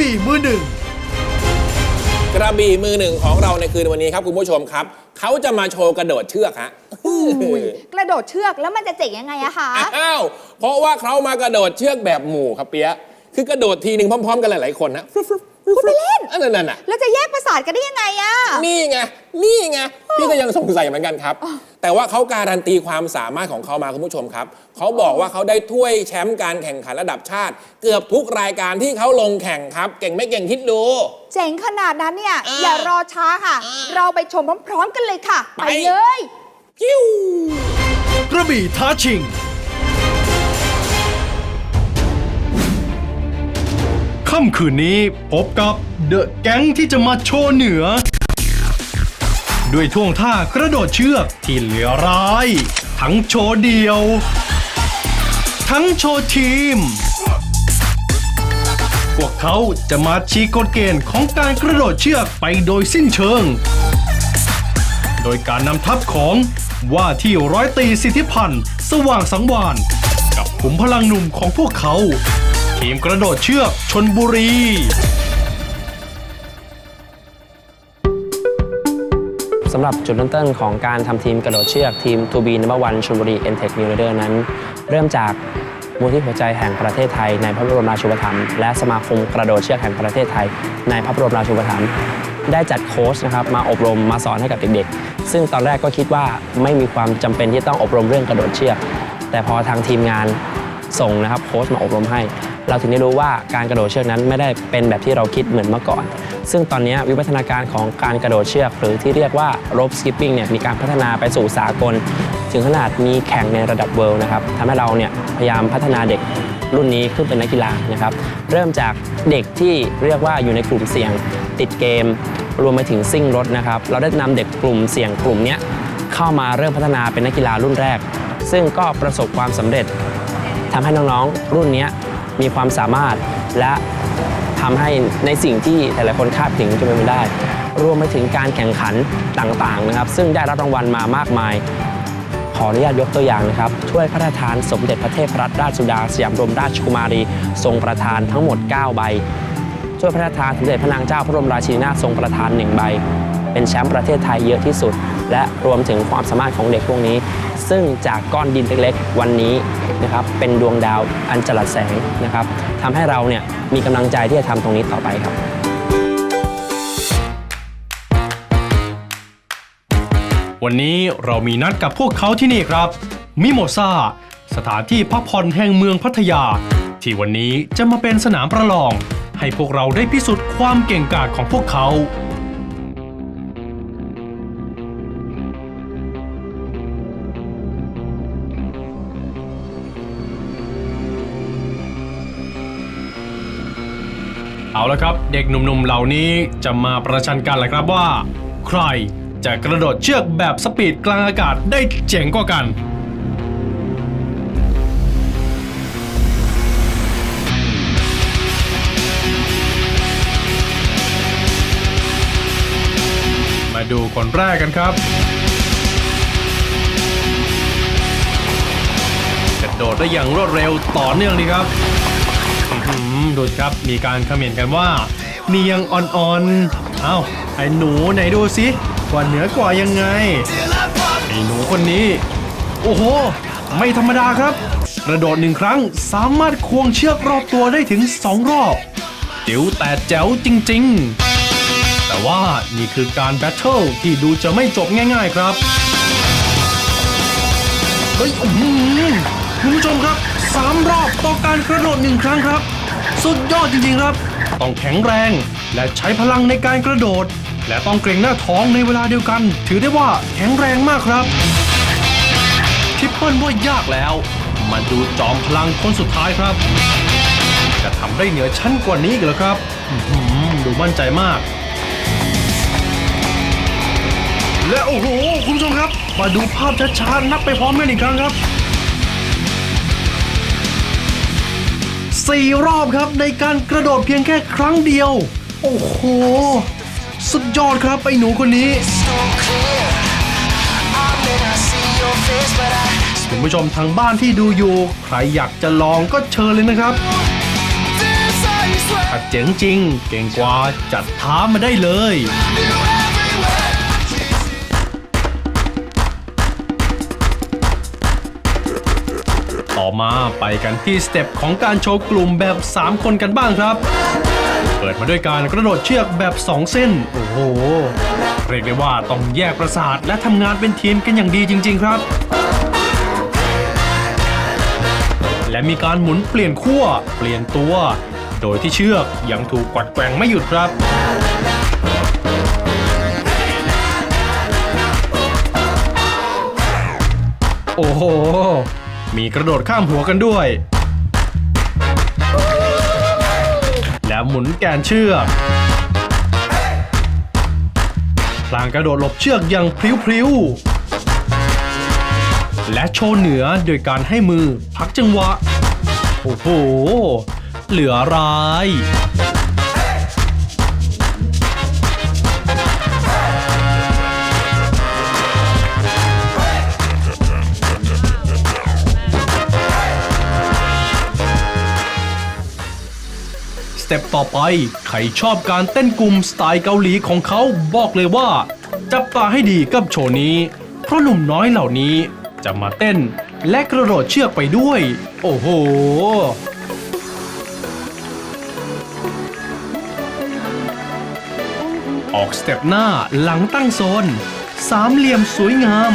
บี่มือหนึ่งกระบี่มือหนึ่งของเราในคืนวันนี้ครับคุณผู้ชมครับ เขาจะมาโชว์กระโดดเชือกฮะกระโดดเชือกแล้วมันจะเจ๋งยังไงอะคะอ้าวเพราะว่าเขามากระโดดเชือกแบบหมู่ครับเปียะคือกระโดดทีหนึ่งพร้อม ๆ กันหลายๆคนนะ พูดไปเล่นอันนั้นน่ะแล้วจะแยกประสาทกันได้ยังไงอะนี่ไงนี่ไงพี่ก็ยังสงสัยเหมือนกันครับ แต่ว่าเขาการันตีความสามารถของเขามาคุณผู้ชมครับเขาบอกว่าเขาได้ถ้วยแชมป์การแข่งขันระดับชาติ เกือบทุกรายการที่เขาลงแข่งครับ เก่งไม่เก่งคิดดู เจ๋งขนาดนั้นเนี่ยอ่าอย่ารอช้าค่ะ เราไปชมพร้อม ๆ กันเลยค่ะ ไปไปเลยคิวกระบี่ท้าชิง ค่ำคืนนี้พบกับเดอะแก๊งที่จะมาโชว์เหนือ ด้วยท่วงท่ากระโดดเชือกที่เหลือร้าย ทั้งโชว์เดียว ทั้งโชว์ทีม พวกเขาจะมาชี้กฎเกณฑ์ของการกระโดดเชือกไปโดยสิ้นเชิง โดยการนำทัพของว่าที่ร้อยตีสิทธิพันธ์สว่างสังวานกับขุมพลังหนุ่มของพวกเขา ทีมกระโดดเชือกชนบุรีสำหรับจุดเริ่มต้นของการทำทีมกระโดดเชือกทีม To be number one ชลบุรี n t e c h New Leader นั้น เริ่มจากมูลที่หัวใจแห่งประเทศไทยในพระบรมราชูปถัมภ์และสมาคมกระโดดเชือกแห่งประเทศไทย ในพระบรมราชูปถัมภ์ได้จัดโค้ชนะครับมาอบรมมาสอนให้กับเด็กๆ ซึ่งตอนแรกก็คิดว่าไม่มีความจำเป็นที่ต้องอบรมเรื่องกระโดดเชือก แต่พอทางทีมงานส่งนะครับโค้ชมาอบรมให้ เราถึงได้รู้ว่าการกระโดดเชือกนั้นไม่ได้เป็นแบบที่เราคิดเหมือนเมื่อก่อน ซึ่งตอนนี้วิวัฒนาการของการกระโดดเชือก หรือที่เรียกว่า rope skipping เนี่ยมีการพัฒนาไปสู่สากล ถึงขนาดมีแข่งในระดับเวิลด์นะครับทำให้เราเนี่ยพยายามพัฒนาเด็กรุ่นนี้ขึ้นเป็นนักกีฬานะครับ เริ่มจากเด็กที่เรียกว่าอยู่ในกลุ่มเสี่ยงติดเกม รวมไปถึงซิ่งรถนะครับ เราได้นำเด็กกลุ่มเสี่ยงกลุ่มนี้เข้ามาเริ่มพัฒนาเป็นนักกีฬารุ่นแรก ซึ่งก็ประสบความสำเร็จทำให้น้องๆ รุ่นนี้ มีความสามารถและทำให้ในสิ่งที่หลายๆคนคาดถึงจะเป็นไปได้ รวมไปถึงการแข่งขันต่างๆนะครับ ซึ่งได้รับรางวัลมามากมาย ขออนุญาตยกตัวอย่างนะครับถ้วยพระราชทานสมเด็จพระเทพรัตนราชสุดาสยามบรมราชกุมารี ทรงประทานทั้งหมด 9 ใบ ช่วยพระราชทานสมเด็จพระนางเจ้าพระบรมราชินีนาถทรงประทานหนึ่งใบ เป็นแชมป์ประเทศไทยเยอะที่สุด และรวมถึงความสามารถของเด็กพวกนี้ ซึ่งจากก้อนดินเล็กๆ วันนี้นะครับเป็นดวงดาวอันจรัสแสงนะครับทำให้เราเนี่ยมีกำลังใจที่จะทำตรงนี้ต่อไปครับวันนี้เรามีนัดกับพวกเขาที่นี่ครับ มิโมซาสถานที่พักผ่อนแห่งเมืองพัทยา ที่วันนี้จะมาเป็นสนามประลอง ให้พวกเราได้พิสูจน์ความเก่งกาจของพวกเขา เอาละครับ เด็กหนุ่มๆเหล่านี้จะมาประชันกันแหละครับว่า ใครจะกระโดดเชือกแบบสปีดกลางอากาศได้เจ๋งกว่ากัน มาดูคนแรกกันครับ กระโดดได้อย่างรวดเร็วต่อเนื่องดีครับ ดูสิครับ มีการคอมเมนกันว่าเนียงอ่อนๆ เอ้า ไอ้หนูไหนดูสิว่าเหนือกว่ายังไง ไอ้หนูคนนี้ โอ้โห ไม่ธรรมดาครับ กระโดดหนึ่งครั้งสามารถควงเชือกรอบตัวได้ถึงสองรอบจิ๋วแต่แจ๋วจริงๆ แต่ว่านี่คือการแบทเทิลที่ดูจะไม่จบง่ายๆครับ เฮ้ย คุณผู้ชมครับสามรอบต่อการกระโดดหนึ่งครั้งครับ สุดยอดจริงๆครับ ต้องแข็งแรงและใช้พลังในการกระโดด และต้องเกรงหน้าท้องในเวลาเดียวกัน ถือได้ว่าแข็งแรงมากครับทริปเปิลว่ายากแล้ว มาดูจอมพลังคนสุดท้ายครับ จะทำได้เหนือชั้นกว่านี้อีกเหรอครับดูมั่นใจมาก และโอ้โห คุณผู้ชมครับ มาดูภาพช้าๆนับไปพร้อมกันอีกครั้งครับ สี่รอบครับในการกระโดดเพียงแค่ครั้งเดียว โอ้โห สุดยอดครับไอ้หนูคนนี้คุณผู้ชมทางบ้านที่ดูอยู่ ใครอยากจะลองก็เชิญเลยนะครับ ถ้าเจ๋งจริง เก่งกว่าจัดท้ามาได้เลย มาไปกันที่สเต็ปของการโชว์กลุ่มแบบ 3 คนกันบ้างครับ เปิดมาด้วยการกระโดดเชือกแบบ 2 เส้น โอ้โห เรียกได้ว่าต้องแยกประสาทและทำงานเป็นทีมกันอย่างดีจริง ๆ ครับ และมีการหมุนเปลี่ยนขั้วเปลี่ยนตัว โดยที่เชือกยังถูกกวัดแกว่งไม่หยุดครับโอ้โห มีกระโดดข้ามหัวกันด้วย และหมุนแกนเชือกพลางกระโดดหลบเชือกอย่างพริ้วๆ และโชว์เหนือโดยการให้มือพักจังหวะ โอ้โห เหลือร้าย เต็ปต่อไป ใครชอบการเต้นกลุ่มสไตล์เกาหลีของเขาบอกเลยว่า จับตาให้ดีกับโชว์นี้ เพราะหนุ่มน้อยเหล่านี้จะมาเต้นและกระโดดเชือกไปด้วย โอ้โหออกสเต็ปหน้าหลังตั้งโซน สามเหลี่ยมสวยงาม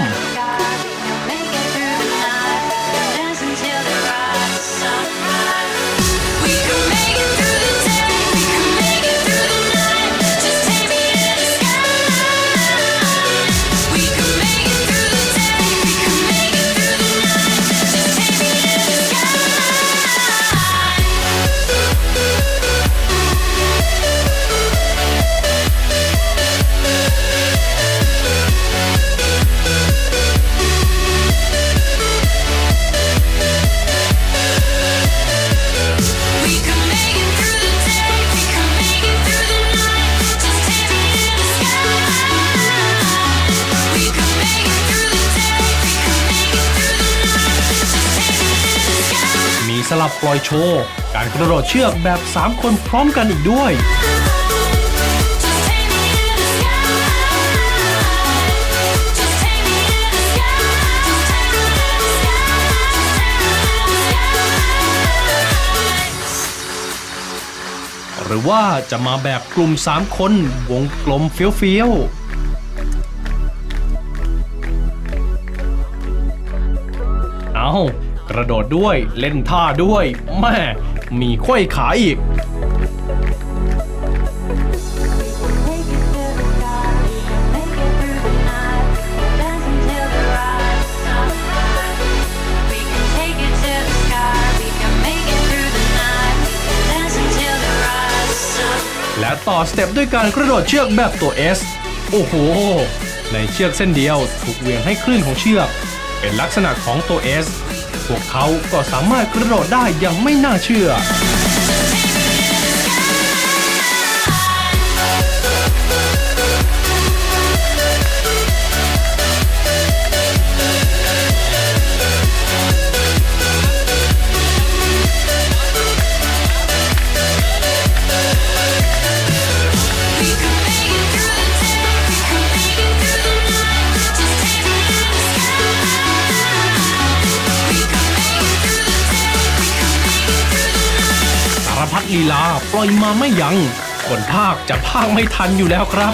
ปล่อยโชว์ การกระโดดเชือกแบบ 3 คนพร้อมกันอีกด้วย หรือว่าจะมาแบบกลุ่ม 3 คนวงกลมเฟี้ยวๆเอา กระโดดด้วยเล่นท่าด้วยแม่มีไขว้ขาอีก และต่อสเต็ปด้วยการกระโดดเชือกแบบตัว S โอ้โห ในเชือกเส้นเดียวถูกเวียงให้คลื่นของเชือก เป็นลักษณะของตัว S พวกเขาก็สามารถกระโดดได้อย่างไม่น่าเชื่อ ปล่อยมาไม่ยัง้งคนภาคจะภาคไม่ทันอยู่แล้วครับ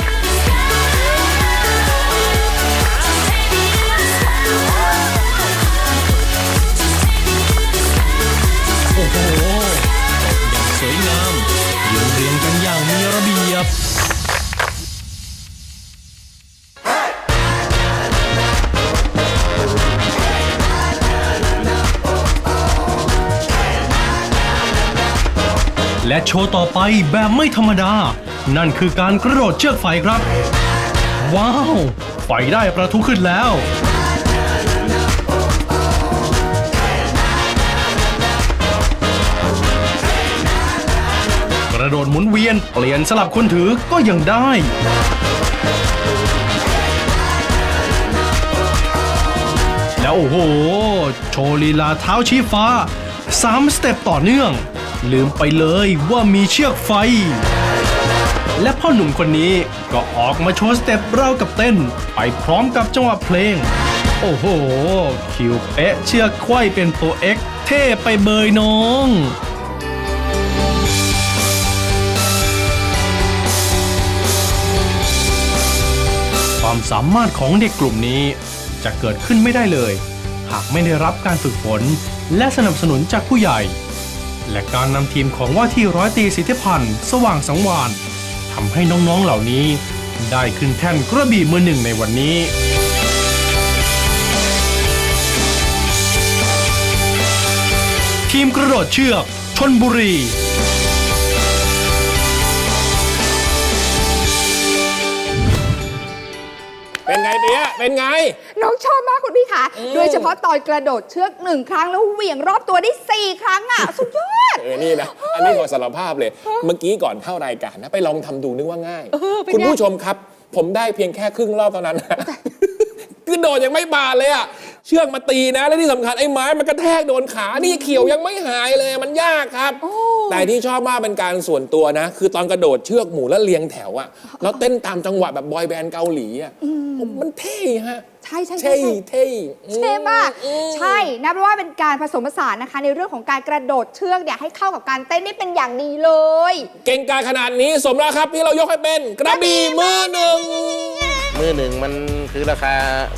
และโชว์ต่อไปแบบไม่ธรรมดา นั่นคือการกระโดดเชือกไฟครับ ว้าว ไฟได้ประทุขึ้นแล้ว กระโดดหมุนเวียนเปลี่ยนสลับคนถือก็ยังได้แล้วโอ้โห โชว์ลีลาเท้าชี้ฟ้า 3 สเต็ปต่อเนื่อง ลืมไปเลยว่ามีเชือกไฟ และพ่อหนุ่มคนนี้ก็ออกมาโชว์สเต็ปเล่ากับเต้น ไปพร้อมกับจังหวะเพลง โอ้โห คิวเป๊ะเชือกไขว้เป็นตัว X เท่ไปเบยน้องความสามารถของเด็กกลุ่มนี้จะเกิดขึ้นไม่ได้เลย หากไม่ได้รับการฝึกฝน และสนับสนุนจากผู้ใหญ่ และการนำทีมของว่าที่ร้อยตีสิทธิพันธ์สว่างสังวานทำให้น้องๆเหล่านี้ ได้ขึ้นแท่นกระบี่มือหนึ่งในวันนี้ทีมกระโดดเชือกชนบุรี เปียะเป็นไง น้องชอบมากคุณพี่คะโดยเฉพาะตอนกระโดดเชือกหนึ่งครั้งแล้วเหวี่ยงรอบตัวได้สี่ครั้งอะ สุดยอด เออ นี่นะ อันนี้ขอสารภาพเลย เมื่อกี้ก่อนเข้ารายการนะ ไปลองทำดูนึกว่าง่าย เออเป็นไง คุณผู้ชมครับ ผมได้เพียงแค่ครึ่งรอบเท่านั้นนะ คือโดดยังไม่บาดเลยอะ เชือกมาตีนะ และที่สำคัญไอ้ไม้มันกระแทกโดนขา นี่เขียวยังไม่หายเลยมันยากครับ แต่ที่ชอบมากเป็นการส่วนตัวนะ คือตอนกระโดดเชือกหมูแล้วเรียงแถวอะแล้วเต้นตามจังหวะแบบบอยแบนด์เกาหลีอะมันเท่ฮะ ใช่ใช่ใช่เท่ใช่เท่เท่มาก ใช่นับว่าเป็นการผสมผสานนะคะ ในเรื่องของการกระโดดเชือกเนี่ยให้เข้ากับการเต้นได้เป็นอย่างดีเลย เก่งกาจขนาดนี้สมแล้วครับที่เรายกให้เป็นกระบี่มือหนึ่ง มือหนึ่งมันคือราคา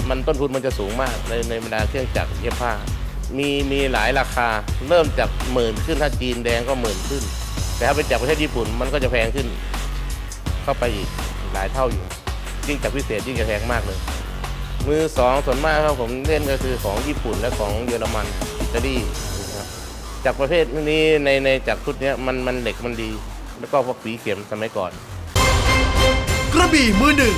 มันต้นทุนมันจะสูงมากในในบรรดาเครื่องจักรเย็บผ้า มีมีหลายราคาเริ่มจากหมื่นขึ้นถ้าจีนแดงก็หมื่นขึ้น แต่ถ้าเป็นจากประเทศญี่ปุ่นมันก็จะแพงขึ้น เข้าไปอีกหลายเท่าอยู่ยิ่งจากพิเศษยิ่งจะแพงมากเลย มือสองส่วนมากครับผมเล่นก็คือของญี่ปุ่นและของเยอรมันอิตาลีนะครับจากประเภทนี้ในในจากชุดเนี้ยมันมันเหล็กมันดี แล้วก็พวกฝีเข็มสมัยก่อน กระบี่มือหนึ่ง